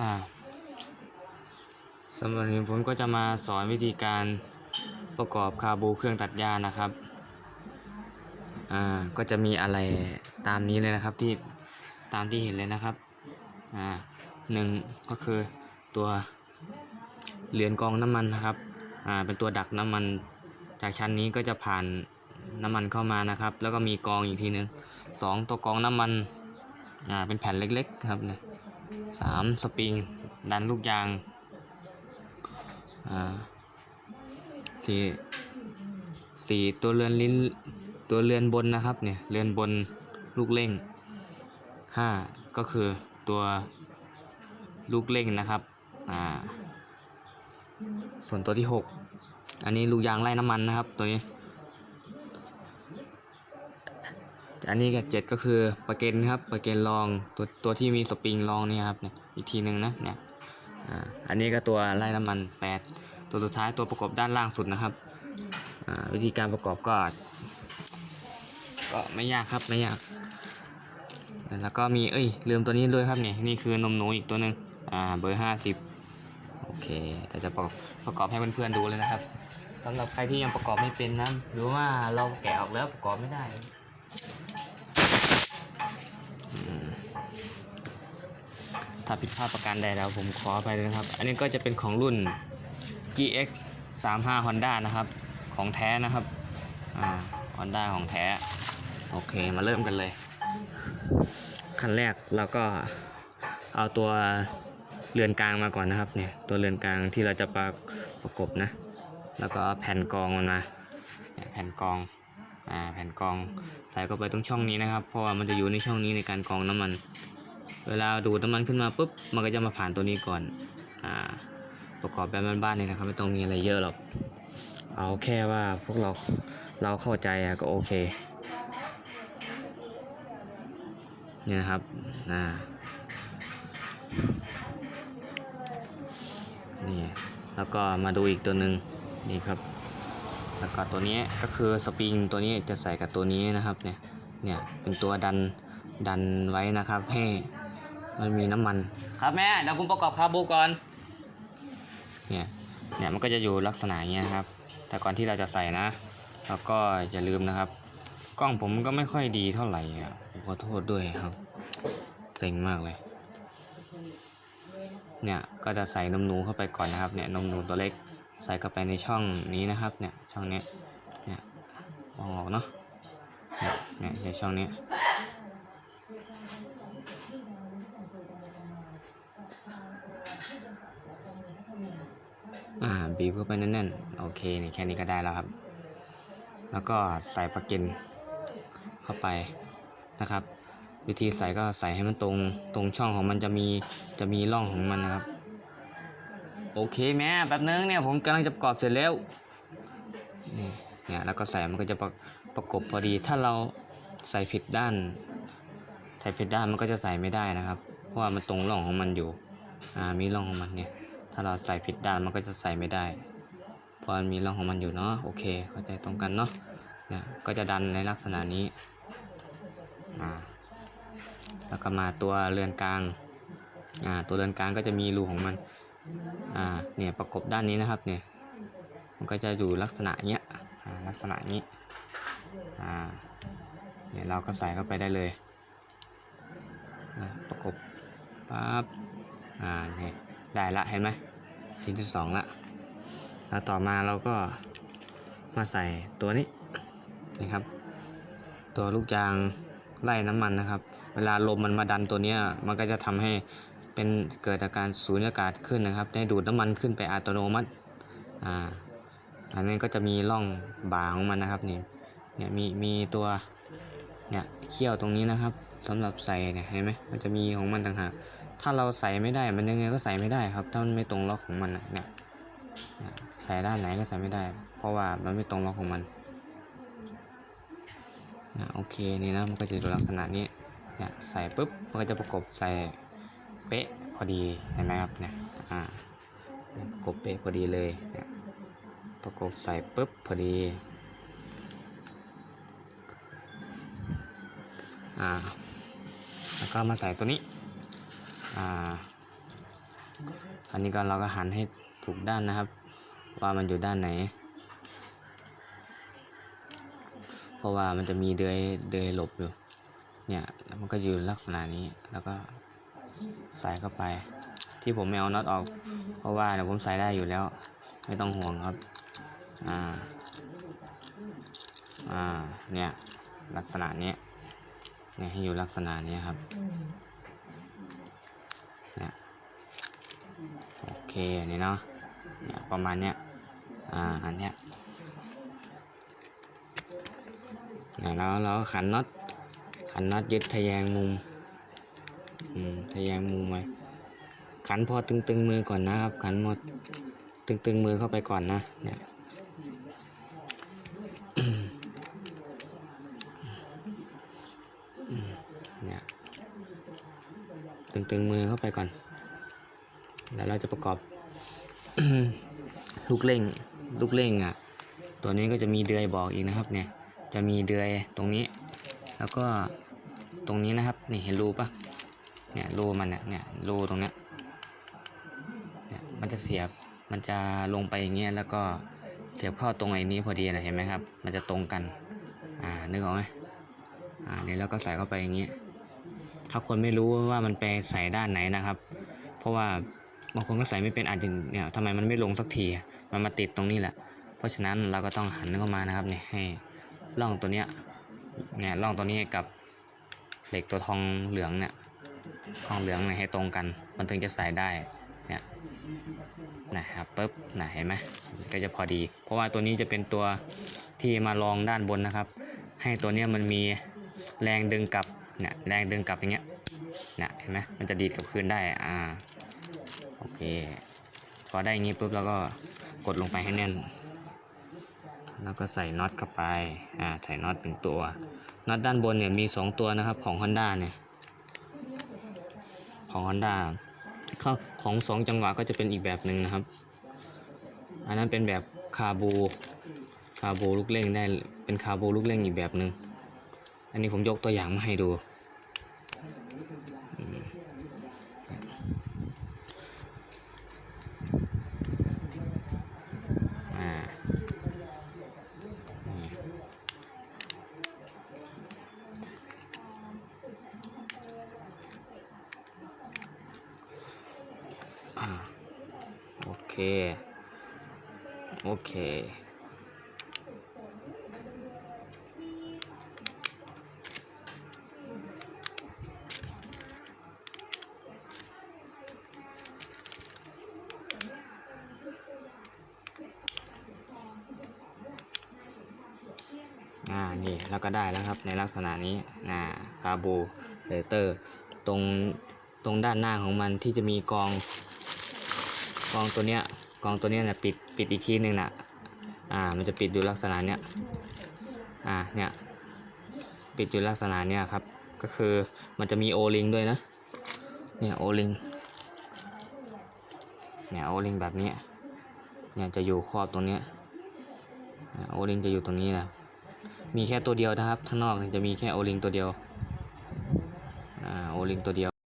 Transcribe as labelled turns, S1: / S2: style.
S1: อ่าสำหรับนี้ผมก็จะมาสอนวิธีการประกอบคาบูเครื่องตัดหญ้านะครับ อ่า ก็จะมีอะไรตามนี้เลยนะครับที่ตามที่เห็นเลยนะครับ อ่าหนึ่งก็คือตัวเหรียญกองน้ำมันนะครับ อ่า เป็นตัวดักน้ำมันจากชั้นนี้ก็จะผ่านน้ำมันเข้ามานะครับ แล้วก็มีกองอีกทีหนึ่งสองตัวกองน้ำมัน อ่า เป็นแผ่นเล็กๆครับเนี่ย สามสปริง ดันลูกยางสี่สี่ตัวเรือนลิ้นตัวเรือนบนนะครับเนี่ยเรือนบนลูกเร่งห้าก็คือตัวลูกเร่งนะครับอ่าส่วนตัวที่หกอันนี้ลูกยางไล่น้ำมันนะครับตัวนี้ อันนี้ก็เจ็ดก็คือประเกนครับประเกนรองตัวตัวที่มีสปริงรองนี่ครับเนี่ยอีกทีหนึ่งนะเนี่ยอ่าอันนี้ก็ตัวไล่น้ำมัน 8 ตัวสุดท้ายตัวประกอบด้านล่างสุดนะครับอ่าวิธีการประกอบก็ ก็ไม่ยากครับไม่ยาก แล้วก็มีเอ้ยลืมตัวนี้ด้วยครับเนี่ยนี่คือนมหนูอีกตัวหนึ่งอ่าเบอร์50โอเคแต่จะประกอบประกอบให้เพื่อนๆดูเลยนะครับสำหรับใครที่ยังประกอบไม่เป็นนะหรือว่าเราแกะออกแล้วประกอบไม่ได้ ถ้าผิดพลาดประการใดแล้วผมขอไปเลยนะครับ อันนี้ก็จะเป็นของรุ่น GX 35 Honda นะครับ ของแท้นะครับ อ่า Honda ของแท้ โอเค มาเริ่มกันเลย ขั้นแรกเราก็เอาตัวเรือนกลางมาก่อนนะครับ เนี่ย ตัวเรือนกลางที่เราจะประประกบนะ แล้วก็แผ่นกองมันมาแผ่นกอง อ่า แผ่นกอง ใส่เข้าไปตรงช่องนี้นะครับ เพราะว่ามันจะอยู่ในช่องนี้ในการกองน้ำมัน เวลาดูดน้ำมันขึ้นมาปุ๊บ มันก็จะมาผ่านตัวนี้ก่อน อ่า ประกอบแบบบ้านๆนี่นะครับ ไม่ต้องมีอะไรเยอะหรอก เอาแค่ว่าพวกเราเราเข้าใจอะก็โอเค นี่นะครับอ่านี่แล้วก็มาดูอีกตัวหนึ่งนี่ครับ แล้วก็ตัวนี้ก็คือสปริงตัวนี้จะใส่กับตัวนี้นะครับเนี่ยเนี่ยเป็นตัวดันดันไว้นะครับให้ มันมีน้ำมัน ครับแม่เดี๋ยวผมประกอบคาบูก่อนเนี่ยเนี่ยมันก็จะอยู่ลักษณะอย่างเงี้ยครับ แต่ก่อนที่เราจะใส่นะแล้วก็อย่าลืมนะครับ กล้องผมก็ไม่ค่อยดีเท่าไหร่อะผมขอโทษด้วยครับเซ็งมากเลย เนี่ยก็จะใส่นมหนูเข้าไปก่อนนะครับเนี่ยนมหนูตัวเล็กใส่เข้าไปในช่องนี้นะครับเนี่ยช่องเนี้ยเนี่ยมองออกเนาะเนี่ยเนี่ยในช่องนี้ อ่าบีบเข้าไปแน่นๆโอเคนี่แค่นี้ก็ได้แล้วครับ แล้วก็ใส่ปลาเกนเข้าไปนะครับ วิธีใส่ก็ใส่ให้มันตรงตรงช่องของมันจะมีจะมีร่องของมันนะครับ โอเคแม่แป๊บนึงเนี่ยผมกำลังจะประกอบเสร็จแล้วนี่เนี่ยแล้วก็ใส่มันก็จะประประกบพอดีถ้าเราใส่ผิดด้าน ใส่ผิดด้านมันก็จะใส่ไม่ได้นะครับ เพราะว่ามันตรงร่องของมันอยู่อ่ามีร่องของมันเนี่ย ถ้าเราใส่ผิดด้านมันก็จะใส่ไม่ได้เพราะมันมีร่องของมันอยู่เนาะโอเค เข้าใจตรงกันเนาะเนี่ยก็จะดันในลักษณะนี้อ่าแล้วก็มาตัวเรือนกลางอ่าตัวเรือนกลางก็จะมีรูของมันอ่าเนี่ยประกบด้านนี้นะครับเนี่ยมันก็จะอยู่ลักษณะเนี้ยอ่าลักษณะนี้อ่าเนี่ยเราก็ใส่เข้าไปได้เลยประกบปั๊บอ่าเนี่ย ได้ละเห็นไหมชิ้นที่สองละแล้วต่อมาเราก็มาใส่ตัวนี้นี่ครับ ตัวลูกยางไล่น้ำมันนะครับ เวลาลมมันมาดันตัวเนี้ยมันก็จะทำให้เป็นเกิดอาการสูญญากาศขึ้นนะครับ ได้ดูดน้ำมันขึ้นไปอัตโนมัติอ่าอันนี้ก็จะมีร่องบ่าของมันนะครับนี่เนี่ยมีมีตัวเนี่ยเขี้ยวตรงนี้นะครับสำหรับใส่เนี่ยเห็นไหมมันจะมีของมันต่างหาก ถ้าเราใส่ไม่ได้มันยังไงก็ใส่ไม่ได้ครับ ถ้ามันไม่ตรงล็อกของมันนะเนี่ยใส่ด้านไหนก็ใส่ไม่ได้ เพราะว่ามันไม่ตรงล็อกของมันนะโอเคนี่นะมันก็จะอยู่ลักษณะนี้เนี่ยใส่ปุ๊บมันก็จะประกบใส่เป๊ะพอดีเห็นไหมครับเนี่ยอ่าประกบเป๊ะพอดีเลยเนี่ยประกบใส่ปุ๊บพอดีอ่าแล้วก็มาใส่ตัวนี้ อ่า อันนี้ก็เราก็หันให้ถูกด้านนะครับ ว่ามันอยู่ด้านไหน เพราะว่ามันจะมีเดือยเดือยหลบอยู่ เนี่ยแล้วมันก็อยู่ลักษณะนี้แล้วก็ใส่เข้าไป ที่ผมไม่เอาน็อตออก เพราะว่าเดี๋ยวผมใส่ได้อยู่แล้ว ไม่ต้องห่วงครับ อ่า อ่า เนี่ยลักษณะนี้เนี่ยให้อยู่ลักษณะนี้ครับ เนี่ย โอเคนี่เนาะเนี่ยประมาณเนี้ยอ่าอันเนี้ยเนี่ยแล้วเราขันน็อตขันน็อตยึดทะแยงมุมอืมทะแยงมุมไว้ขันพอตึงๆมือก่อนนะครับ ขันหมดตึงๆมือเข้าไปก่อนนะเนี่ยเนี่ยตึงๆมือเข้าไปก่อน แล้วเราจะประกอบลูกเล่งลูกเล่งอะ ตัวนี้ก็จะมีเดือยบอกอีกนะครับ เนี่ย จะมีเดือยตรงนี้ แล้วก็ตรงนี้นะครับ นี่เห็นรูปะเนี่ยรูมันเนี่ยเนี่ยรูตรงเนี้ยเนี่ยมันจะเสียบมันจะลงไปอย่างเงี้ยแล้วก็เสียบเข้าตรงไอ้นี้พอดีนะเห็นไหมครับ มันจะตรงกันอ่านึกออกไหมอ่าเนี่ยแล้วก็ใส่เข้าไปอย่างเงี้ยถ้าคนไม่รู้ว่ามันไปใส่ด้านไหนนะครับ เพราะว่า บางคนก็ใส่ไม่เป็นอาจจะเนี่ยทำไมมันไม่ลงสักที มันมาติดตรงนี้แหละ เพราะฉะนั้นเราก็ต้องหันเข้ามานะครับเนี่ยให้ร่องตัวเนี้ยเนี่ยร่องตัวนี้กับเหล็กตัวทองเหลืองเนี่ยทองเหลืองเนี่ยให้ตรงกัน มันถึงจะใส่ได้เนี่ยนะครับปุ๊บนะเห็นไหมก็จะพอดี เพราะว่าตัวนี้จะเป็นตัวที่มารองด้านบนนะครับ ให้ตัวเนี้ยมันมีแรงดึงกลับเนี่ยแรงดึงกลับอย่างเงี้ยเนี่ยเห็นไหมมันจะดีดกลับคืนได้อ่า โอเค พอได้อย่างงี้ปุ๊บเราก็กดลงไปให้แน่น แล้วก็ใส่น็อตเข้าไป อ่า ใส่น็อตเป็นตัว น็อตด้านบนเนี่ยมี 2 ตัวนะครับของ Honda เนี่ย ของ Honda ข้าของ2จังหวะก็จะเป็นอีกแบบหนึ่งนะครับ อันนั้นเป็นแบบคาบู คาบูลูกเล่งได้ เป็นคาบูลูกเล่งอีกแบบหนึ่ง อันนี้ผมยกตัวอย่างมาให้ดูอืมอ่านี่อ่าโอ เค โอเคอ่านี่แล้วก็ได้แล้วครับในลักษณะนี้อ่าคาบูเลเตอร์ตรงตรงด้านหน้าของมันที่จะมีกอง กองตัวเนี้ยกองตัวเนี้ยนะปิดปิดอีกทีหนึ่งนะอ่ามันจะปิดอยู่ลักษณะเนี้ยอ่าเนี่ยปิดอยู่ลักษณะเนี้ยครับ ก็คือมันจะมีโอลิงด้วยนะเนี่ยโอลิงเนี่ยโอลิงแบบเนี้ยเนี่ยจะอยู่ครอบตรงเนี้ยโอลิงจะอยู่ตรงนี้นะมีแค่ตัวเดียวนะครับข้างนอกจะมีแค่โอลิงตัวเดียวอ่าโอลิงตัวเดียว